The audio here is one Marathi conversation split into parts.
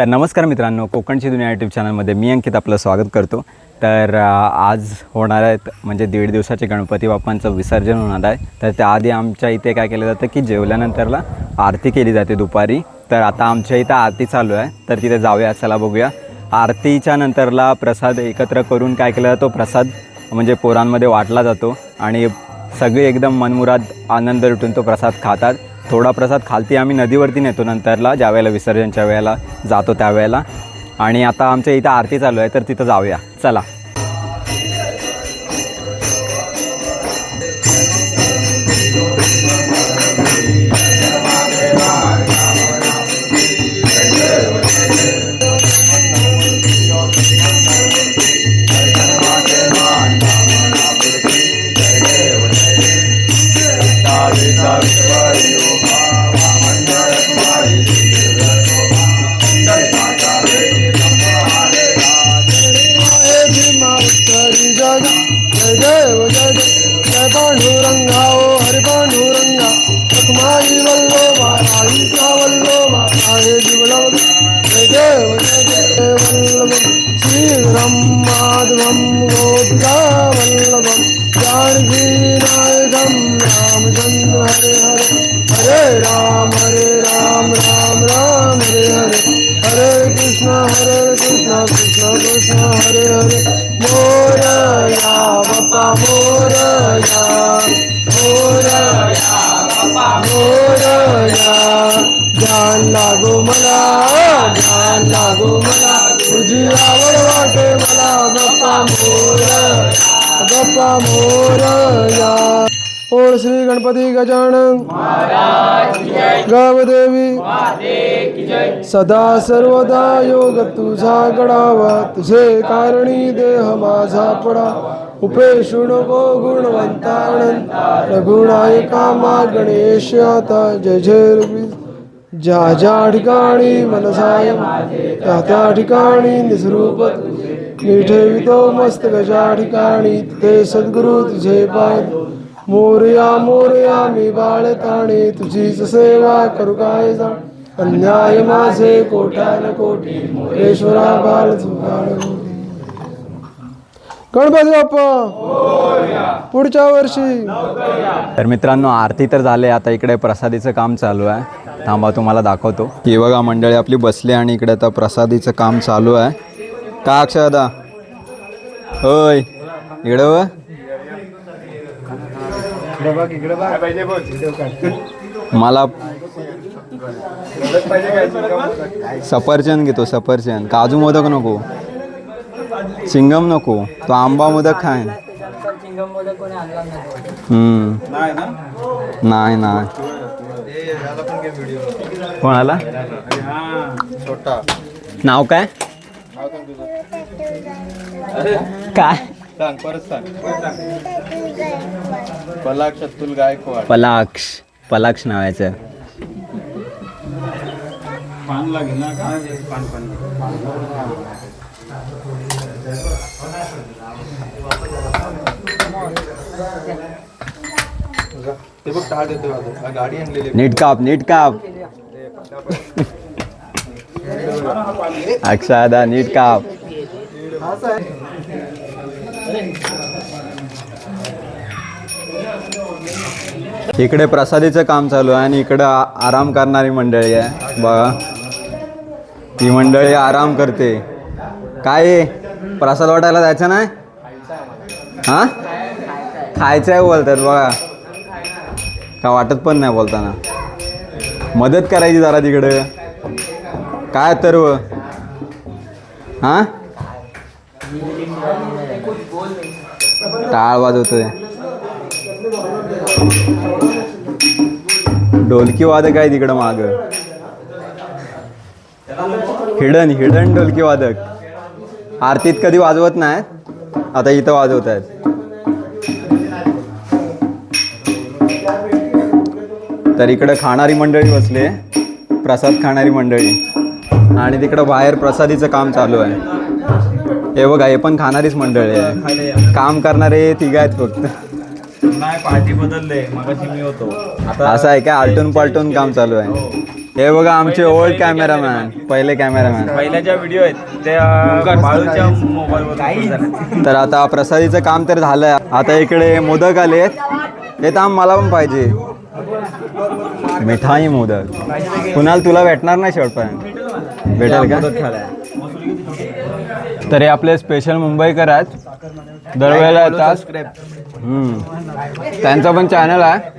तर नमस्कार मित्रांनो. कोकणची दुनिया यूट्यूब चॅनलमध्ये मी अंकित आपलं स्वागत करतो. तर आज होणार आहेत म्हणजे दीड दिवसाचे गणपती बाप्पांचं विसर्जन होणार आहे. तर त्याआधी आमच्या इथे काय केलं जातं की जेवल्यानंतरला आरती केली जाते दुपारी. तर आता आमच्या इथं आरती चालू आहे. तर तिथे जाऊया चला बघूया. आरतीच्या नंतरला प्रसाद एकत्र करून काय केलं जातो? प्रसाद म्हणजे पोरांमध्ये वाटला जातो. आणि सगळे एकदम मनमुराद आनंद लुटून तो प्रसाद खातात. थोडा प्रसाद खालती आम्ही नदीवरती नेतो नंतरला ज्या वेळेला विसर्जनच्या वेळेला जातो त्यावेळेला. आणि आता आमच्या इथं आरती चालू आहे तर तिथं जाऊया. चला. मोरया मोरया बाप्पा मोरया ध्यान लागो मला ध्यान लागो मला तुझी आवड वाटे मला बाप्पा मोरया. बाप्पा मोरया. ओळ श्री गणपती गजानन गावदेवी सदा सर्वदा योग तुझा गडावा तुझे कारणी देह माझा पडा. उपेशु नको गुणवंतानंद रघुणाय कामा गणेश आता जय जय ज्या ज्या ठिकाणी मनसाय त्या त्या ठिकाणी निसरूप निठेवितो मस्त गजा ठिकाणी ते सद्गुरु तुझे पाद। मोरया मोरया मी बाळताणे तुझीच सेवा करू काय जा। अन्याय माझे कोट्यान कोटी मोरेश्वरा बाल गणपती बाप्पा. पुढच्या वर्षी. तर मित्रांनो आरती तर झाले आता इकडे प्रसादीचं काम चालू आहे. थांबा तुम्हाला दाखवतो. ही बघा मंडळी आपली बसली आणि इकडे आता प्रसादीचं काम चालू आहे. का अक्षदा होय. इकडे व मला सफरचंद घेतो सफरचंद. काजू मोदक नको. चिंगम नको तो आंबा मोदक खाय. नाही नाही कोणाला? नाव काय? काय? पलाक्ष. अतुल गायकवाड पलाक्ष पलाक्ष नावायचं पान लागेल ना का पान पान ते बघ टाळ देतो आता. गाडी आणलेली नीट काप नीट काप अक्षादा नीट काप इकडे प्रसादीचं काम चालू आहे आणि इकडं आराम करणारी मंडळी आहे बघा ही मंडळी आराम करते काय आहे? प्रसाद वाटायला जायचं नाही? हां? खायचं आहे बोलतात बघा. का वाटत पण नाही बोलताना? मदत करायची जरा तिकडं. काय तर व? हां? टाळ वाजवतोय. ढोलकी वादक आहे तिकडं माग. हिडन हिडन ढोलकी वादक. आरतीत कधी वाजवत नाहीत. आता इथं वाजवत आहेत. तर इकडं खाणारी मंडळी बसली आहे. प्रसाद खाणारी मंडळी. आणि तिकडं बाहेर प्रसादीचं काम चालू आहे. हे बघा हे पण खाणारीच मंडळी आहे. काम करणारे तिघ आहेत फक्त. नाही पार्टी बदलले मगाशी मी होतो. आता असं आहे का? आलटून पालटून काम चालू आहे. हे बघा आमचे ओल्ड कॅमेरामॅन पहिले कॅमेरामॅन पहिल्या ज्या व्हिडिओ आहेत त्या बाळूच्या मोबाईलवर तर आता प्रसादीचं काम तर झालंय. आता इकडे मोदक आलेत. हे थांब मला पण पाहिजे. मिठाई मोदक. कुणाल तुला भेटणार नाही शेवटपर्यंत भेटेल का? तर हे आपले स्पेशल मुंबईकर आहेत दरवेळेला येतात. त्यांचा पण चॅनल आहे.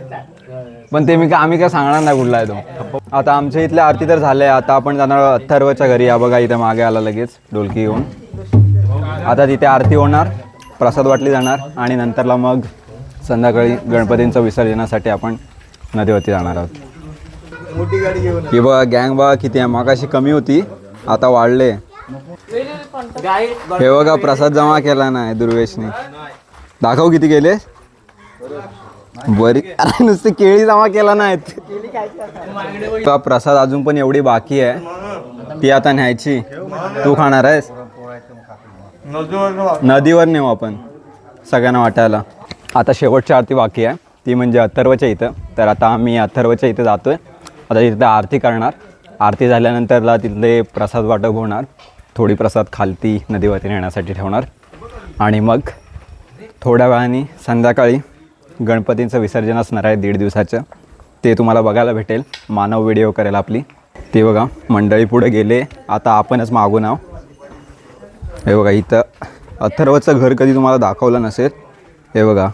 पण ते मी का आम्ही काय सांगणार नाही कुठला आहे तो आता आमच्या इथल्या आरती तर झाले आता आपण जाणार अथर्वच्या घरी. या बघा इथे मागे आला लगेच डोलकी घेऊन. आता तिथे आरती होणार प्रसाद वाटली जाणार आणि नंतरला मग संध्याकाळी गणपतींचं विसर्जनासाठी आपण नदीवरती जाणार आहोत. ही बघा गँग बघा किती आहे. मागाशी कमी होती आता वाढले. हे बघा प्रसाद जमा केला नाही दुर्वेशने. दाखव किती गेले. बरी. अरे नुसते केळी जमा केला नाहीत. का प्रसाद अजून पण एवढी बाकी आहे. ती आता न्यायची. तू खाणार आहेस? नदीवर नेऊ आपण सगळ्यांना वाटायला. आता शेवटची आरती बाकी आहे. ती म्हणजे अथर्वच्या इथं. तर आता आम्ही अथर्वच्या इथं जातोय. आता तिथं आरती करणार. आरती झाल्यानंतरला तिथले प्रसाद वाटप होणार. थोडी प्रसाद खालती नदीवरती नेण्यासाठी ठेवणार. आणि मग थोड्या वेळाने संध्याकाळी गणपतींचं विसर्जन असणार आहे दीड दिवसाचं. ते तुम्हाला बघायला भेटेल. मानव व्हिडिओ करेल आपली. ते बघा मंडळी पुढे गेले. आता आपणच मागून आहो हे बघा इथं अथर्वचं घर कधी तुम्हाला दाखवलं नसेल. हे बघा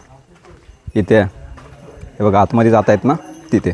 इथे. हे बघा आतमध्ये जात आहेत ना? तिथे.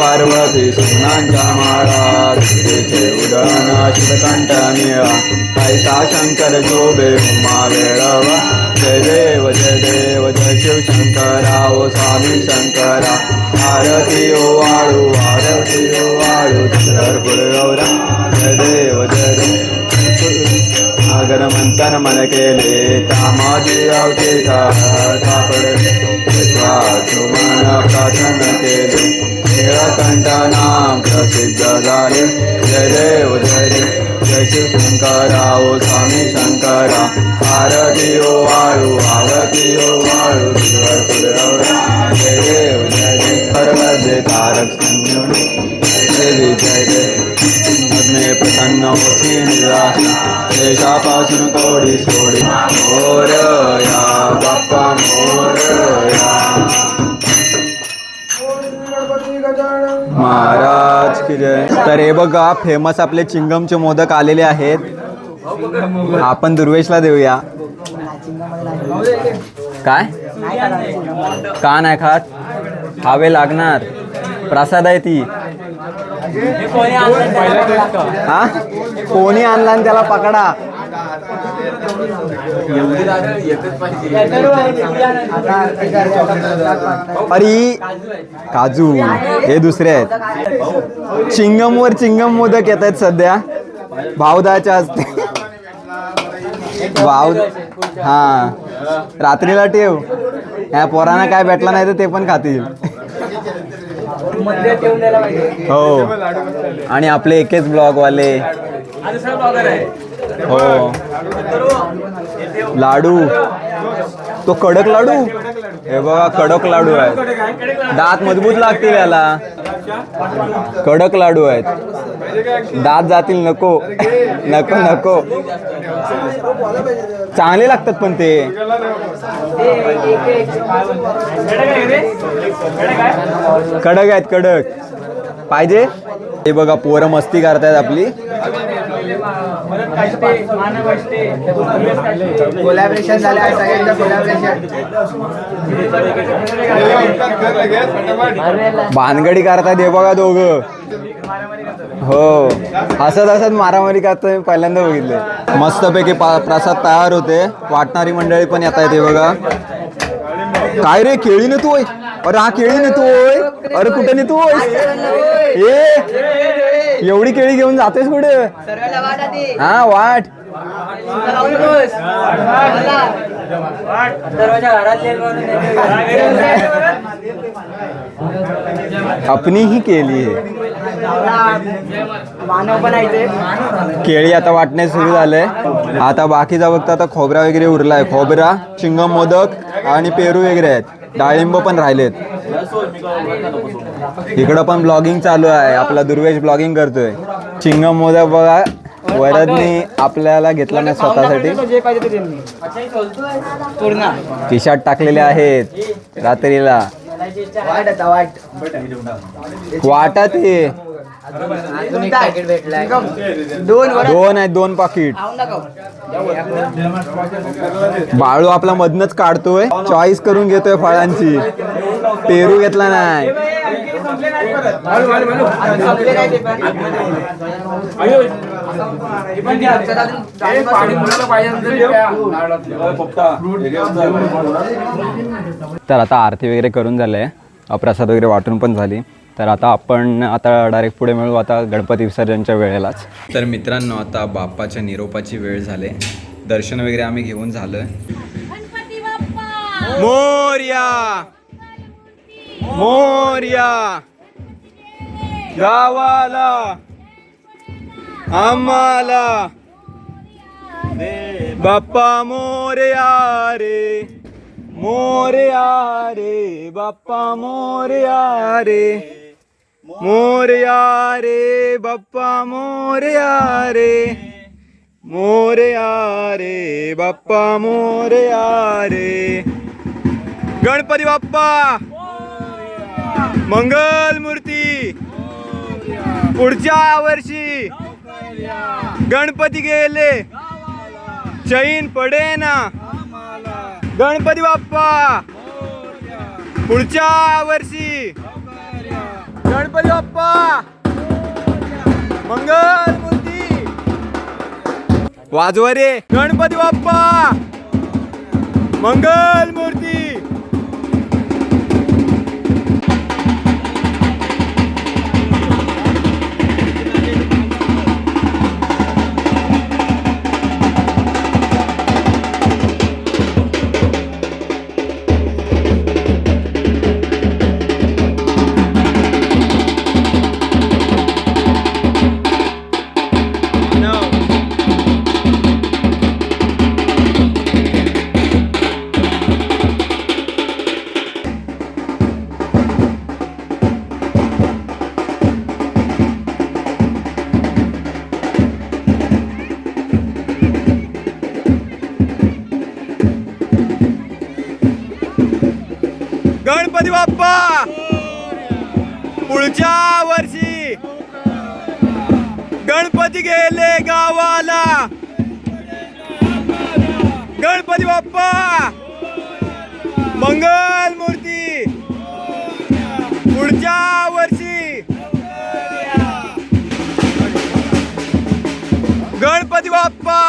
पार्वती सोनांच्या माळा तिचे उडण शिवकंठ निळा कैसा शंकर जोबे उमा वेळवा जय देव जय देव जय शिव शंकरा ओ स्वामी शंकरा. आरती ओ वाळू आरती ओ वाळू पंढरपूर गौरा. जय देव जय देव. आगर मंथन मन केले तामाजी अवते मन प्रार्थन केले. निळकंठ नाम प्रसिद्ध झाले जय देव, जय जय श्री शंकरा, ओ स्वामी शंकरा। आरती, ओ वाळू आरती, ओ वाळू जय देव, जय संयुक्त देवी, जय मधने प्रसन्न होती निराशा देशापासून कोडी सोडी। मोरया बाप्पा महाराज की जय. तर हे बघा फेमस आपले चिंगमचे मोदक आलेले आहेत. आपण दुर्वेशला देऊया. काय? का नाही खात? खावे लागणार. प्रसाद आहे ती. हा? कोणी आणला आणि त्याला पकडा? अरे काजू हे दुसरे आहेत. चिंगमवर चिंगम मोदक येत आहेत सध्या. भावदाच्या असते भाव हा. रात्रीला ठेव. ह्या पोरांना काय भेटला नाही तर ते पण खातील. हो. आणि आपले एकेच ब्लॉग वाले हो. लाडू. तो कडक लाडू? हे बघा कडक लाडू आहे दात मजबूत लागतील याला. कडक लाडू आहेत. दात जातील नको. नको नको. चांगले लागतात पण ते. कडक आहेत कडक. पाहिजे? हे बघा पोरं मस्ती करतायत आपली. कोलॅबरेशन झालं आहे सगळ्यांचं कोलॅबरेशन भानगडी करताय हे बघा दोघं. हो हसत हसत मारामारी करतात मी पहिल्यांदा बघितलं मस्तपैकी प्रसाद तयार होते. वाटणारी मंडळी पण येत आहेत हे बघा. काय रे केळी नेतोय अरे हा केळी नेतोय अरे कुठे नेतोय ए एवढी केळी घेऊन जातोयस कुठे? हा वाट. अपनी ही केली आहे. मानव बनायचे केळी आता वाटणे सुरू झालंय. आता बाकीचा बघता आता खोबरा वगैरे उरलाय. खोबरा चिंगम मोदक आणि पेरू वगैरे आहेत. डाळिंब पण राहिलेत. इकडं पण ब्लॉगिंग चालू आहे. आपला दुर्वेश ब्लॉगिंग करतोय. चिंगम मोदक बघा. वरदनी आपल्याला घेतला नाही स्वतःसाठी. जे टाकलेले आहेत रात्रीला. वाटत हे अजून एक पॅकेट भेटलाय. दोन वर दोन आहेत दोन पाकिट बाळू आपला मधनच काढतोय. चॉईस करून घेतोय फळांची. पेरू घेतला नाही. तर आता आरती वगैरे करून झाले. प्रसाद वगैरे वाटून पण झाली. तर आता आपण आता डायरेक्ट पुढे मिळू आता गणपती विसर्जनच्या वेळेलाच. तर मित्रांनो आता बाप्पाच्या निरोपाची वेळ झाले. दर्शन वगैरे आम्ही घेऊन झालं मोर्या! मोर्या! गावाला! आम्हाला! बाप्पा मोर्या रे. मोर्या रे. बाप्पा मोर्या रे. मोरया रे बाप्पा मोरया रे मोरया रे बाप्पा मोरया रे गणपती बाप्पा. मंगल मूर्ती. पुढच्या वर्षी गणपती गेले. चैन पडे ना गणपती बाप्पा. पुढच्या वर्षी गणपती बाप्पा! मंगल मूर्ती! वाजवा रे गणपती बाप्पा! मंगल मूर्ती! गणपती गेले गावाला? गणपती बाप्पा! मंगल मूर्ती! पुढच्या वर्षी! गणपती बाप्पा!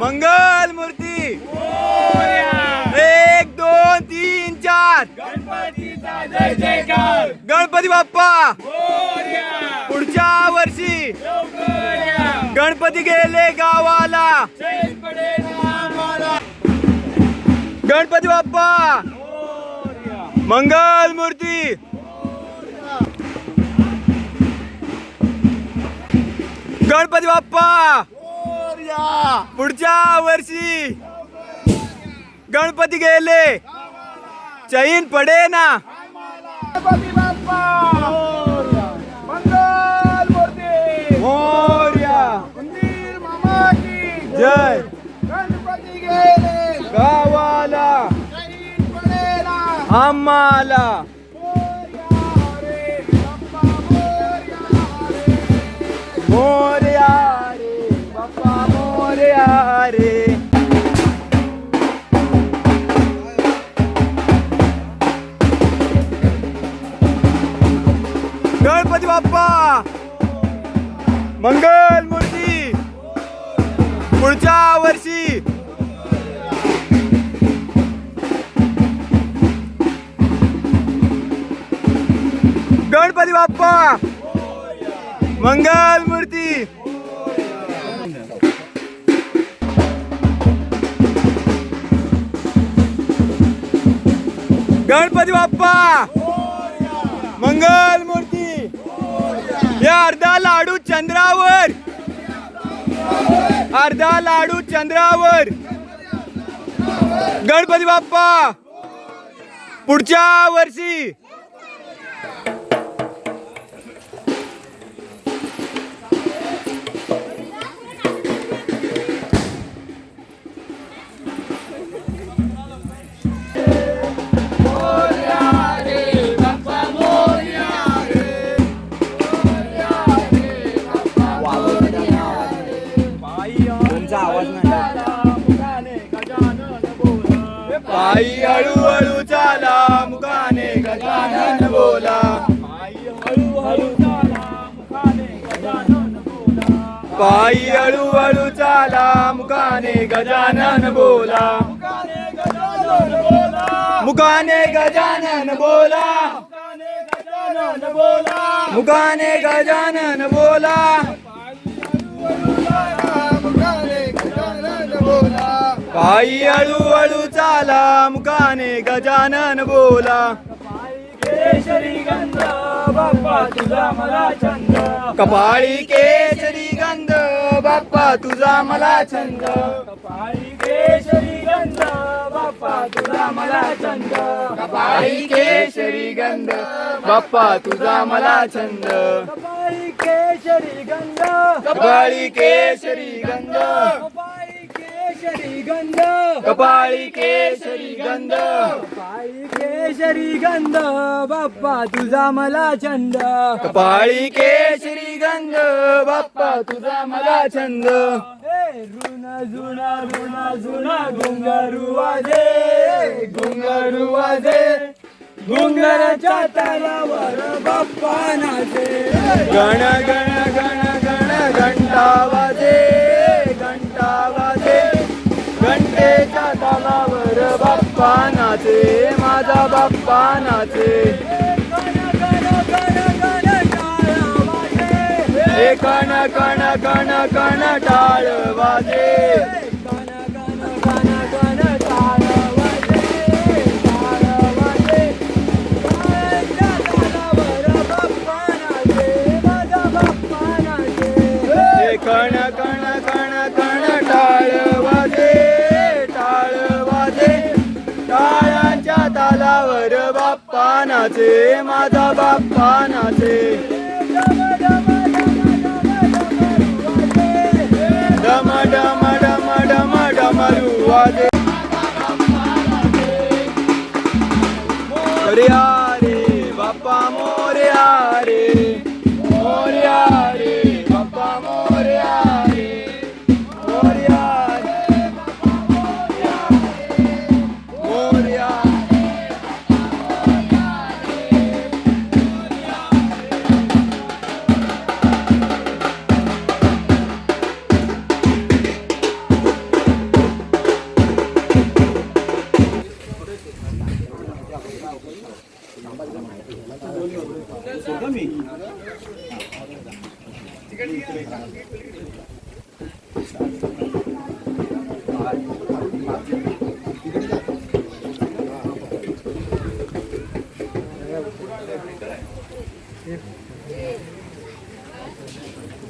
मंगल मूर्ती! एक दोन तीन चार! गणपती बाप्पा. पुढच्या वर्षी गणपती गेले गावाला. गणपती बाप्पा. मंगल मूर्ती. गणपती बाप्पा. पुढच्या वर्षी गणपती गेले. चैन पडे ना गणपती जय! गणपती गेले! गावाला! पडेला! आम्हाला! मोर्या रे मोर्या रे मंगल मूर्ती. पुढच्या वर्षी. गणपती बाप्पा. मंगल मूर्ती. गणपती बाप्पा. मंगल मूर्ती हे अर्धा लाडू चंद्रावर. अर्धा लाडू चंद्रावर. गणपती बाप्पा पुढच्या वर्षी. गजानन बोला. मुखाने गजानन बोला. मुखाने गजानन बोला. पायी अळू अळू चाला. मुखाने गजानन बोला. कपाळी केसरी गंध बाप्पा तुझा मला छंद. कपाळी केसरी गंध बाप्पा तुझा मला छंद. कपाळी केसरी गंध कपाळी केसरी गंध. कपाळी केसरी गंध. केशरी गंध. बाप्पा तुझा मला छंद. कपाळी केसरी गंध. बाप्पा तुझा मला छंद. रुना जुना रुना जुना घुंगारू वाजे. घुंगारू वाजे. घुंगाराच्या तालावर बाप्पा नाचे. गण गण गण गण घंटा नाचे माझा बाप्पा नाचे. हे कण कण कण कण टाळ वाजे. नाचे माझा बाप्पा नाचे डम डम डम डम डमरू वाजे मोरया रे बाप्पा मोरया रे मोरया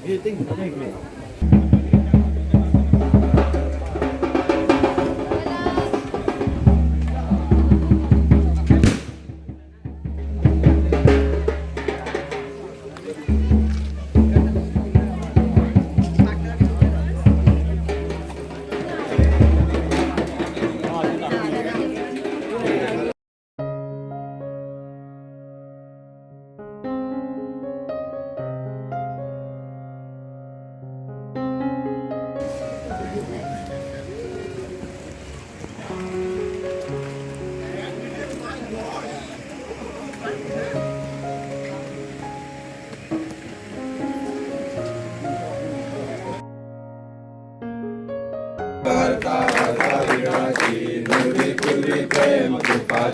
ये देख देख में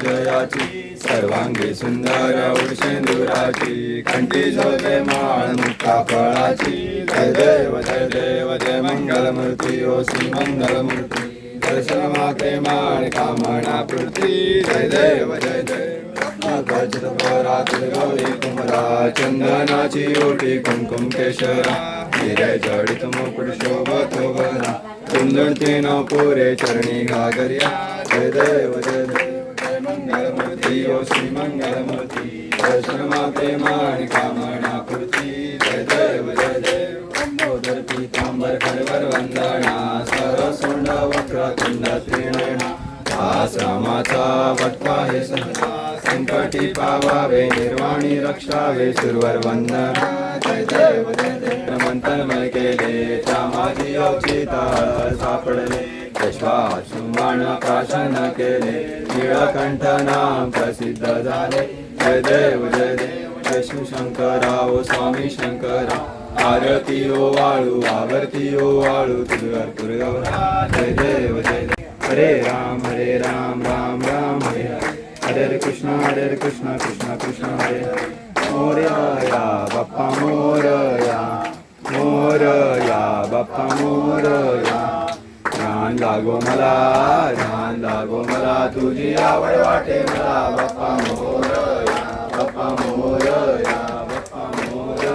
जयाची सर्वांगी सुंदर उडशेंदुराची कंठी झोपे माळ मुक्ता फळाची. जय देव जय देव जय मंगलमूर्ती ओ श्री मंगलमूर्ती. दर्शन माते माळ कामना पृथ्वी जय देव जय देव. गौरी कुमरा चंदनाची ओटी कुमकुम केशरा. हिरे जडित मुकुट शोभतो बरा पोरे चरणी घागर्या. जय देव जय देव. मंगलमूर्ती ओ श्री मंगलमूर्ती दर्शन माते माण कामना पूर्ती जय देव जय। देव अंबोदर पीतांबर खरवर वंदना सर वक्रतुंड त्रिणयना आश्रमाचा वटका हे सहसा संकटी पावावे निर्वाणी रक्षावे सुरवर वंदना जय देव जय। देव मंथन मय केले त्या औचिता अवचिता सापडले विश्वासुमान प्राशन केले नीळकंठ नाम प्रसिद्ध झाले. जय देव जय देव. विष्णू शंकरा ओ स्वामी शंकरा आरती ओ वाळू आवर्ती ओ वाळू तुझवर गौरा. जय देव जय देव. हरे राम हरे राम राम राम हरे हरे. हरे हरे कृष्ण हरे हरे कृष्ण कृष्ण कृष्ण हरे हरे. मोरया बाप्पा मोरया. मोरया बाप्पा मोरया. ध्यान लागो मला ध्यान लागो मला. तुझी आवड वाटे मला. बाप्पा मोरया बाप्पा मोरया बाप्पा मोरया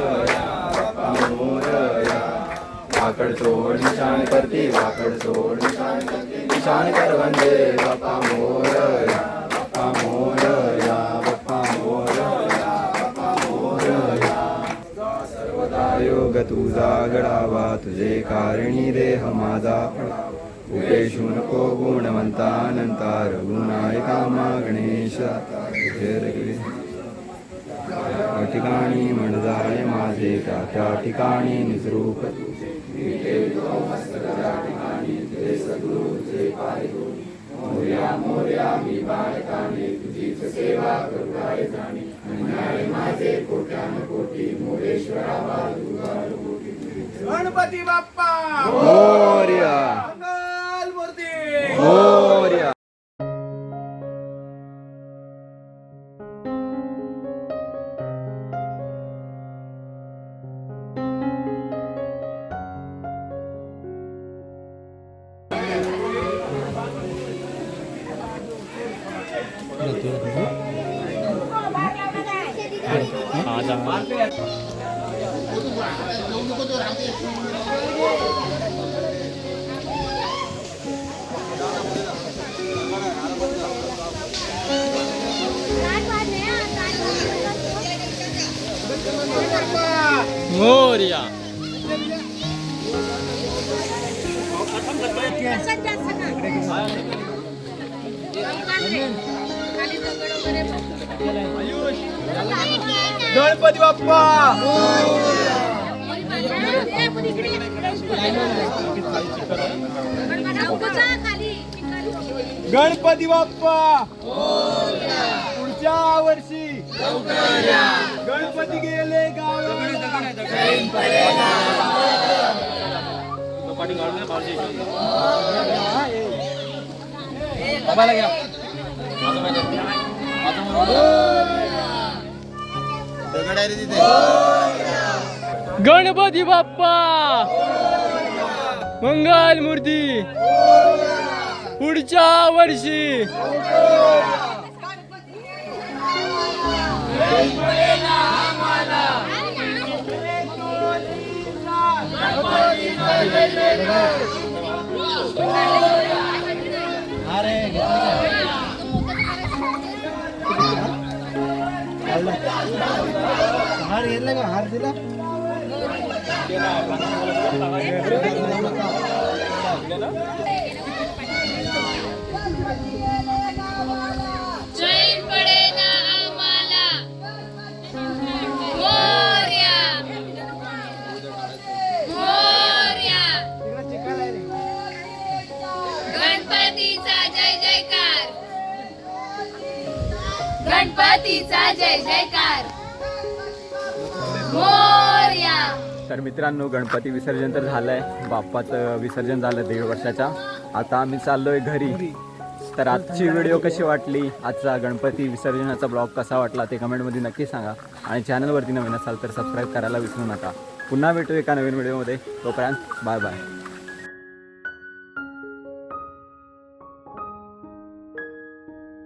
बाप्पा मोरया वाकड सोड निशान करते वाकड सोड निशान करते. निशान कर वंदे बाप्पा मोरया बाप्पा मोरया बाप्पा मोरया बाप्पा मोरया सर्वदा योग तुझा घडावा तुझे कारणी देह माझा उपेशू नको गुणवंता अनंता रघुनायका मा गणेश ठिकाणी म्हणजाय माझे त्या त्या ठिकाणी निजरूप. मोरया मोरया मी तुझीच सेवा जाणी माझे कोट्यान कोटी मोरेश्वरा गणपती बाप्पा! मोरया! मोर्या। गणपती बाप्पा! गणपती बाप्पा! पुढच्या वर्षी गणपती गेले गावाला गणपती बाप्पा! मंगल मूर्ती. पुढच्या वर्षी. चैन ఇక్కడ मित्रांनो गणपती विसर्जन तर झालं आहे बाप्पाचं विसर्जन झालं दीड वर्षाच्या आता आम्ही चाललो आहे घरी. तर आजची व्हिडिओ कशी वाटली? आजचा गणपती विसर्जनाचा ब्लॉग कसा वाटला ते कमेंटमध्ये नक्की सांगा. आणि चॅनलवरती नवीन असाल तर सबस्क्राईब करायला विसरू नका. पुन्हा भेटू एका नवीन व्हिडिओमध्ये. तोपर्यंत बाय बाय.